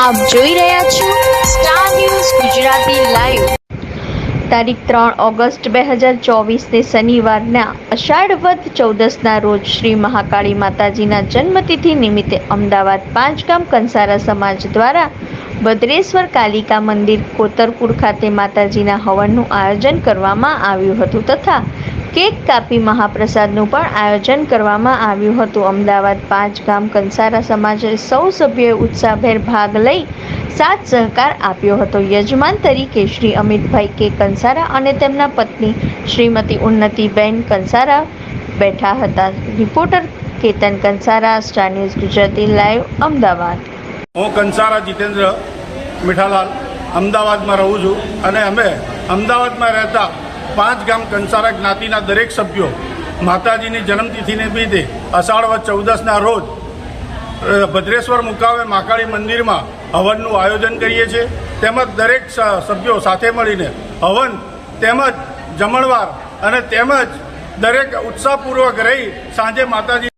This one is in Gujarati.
આપ જોઈ રહ્યા છો સ્ટાર ન્યૂઝ ગુજરાતી લાઈવ તારીખ ત્રણ ઓગસ્ટ બે હજાર ચોવીસને શનિવારના અષાઢ વદ ચૌદસના રોજ શ્રી મહાકાળી માતાજીના જન્મતિથિ નિમિત્તે અમદાવાદ પાંચગામ કંસારા સમાજ દ્વારા ભદ્રેશ્વર કાલિકા મંદિર કોતરપુર ખાતે માતાજીના હવનનું આયોજન કરવામાં આવ્યું હતું તથા કેક કાપી મહાપ્રસાદનું પણ આયોજન કરવામાં આવ્યું હતું. અમદાવાદ પાંચ ગામ કંસારા સમાજે સૌ સભ્યોએ ઉત્સાહભેર ભાગ લઈ સાથ સહકાર આપ્યો હતો. યજમાન તરીકે શ્રી અમિતભાઈ કે કંસારા અને તેમના પત્ની શ્રીમતી ઉન્નતિબેન કંસારા બેઠા હતા. Reporter Ketan Kansara, star news Gujarati live, Ahmedabad. હું કંસારા જીતેન્દ્ર મીઠાલાલ અમદાવાદમાં રહું છું અને અમે અમદાવાદમાં રહેતા પાંચ ગામ કંસારા જ્ઞાતિના દરેક સભ્યો માતાજીની જન્મતિથિને લીધે અષાઢ ચૌદસના રોજ ભદ્રેશ્વર મુકાવે મહાકાળી મંદિરમાં હવનનું આયોજન કરીએ છીએ. તેમજ દરેક સભ્યો સાથે મળીને હવન તેમજ જમણવાર અને તેમજ દરેક ઉત્સાહપૂર્વક રહી સાંજે માતાજી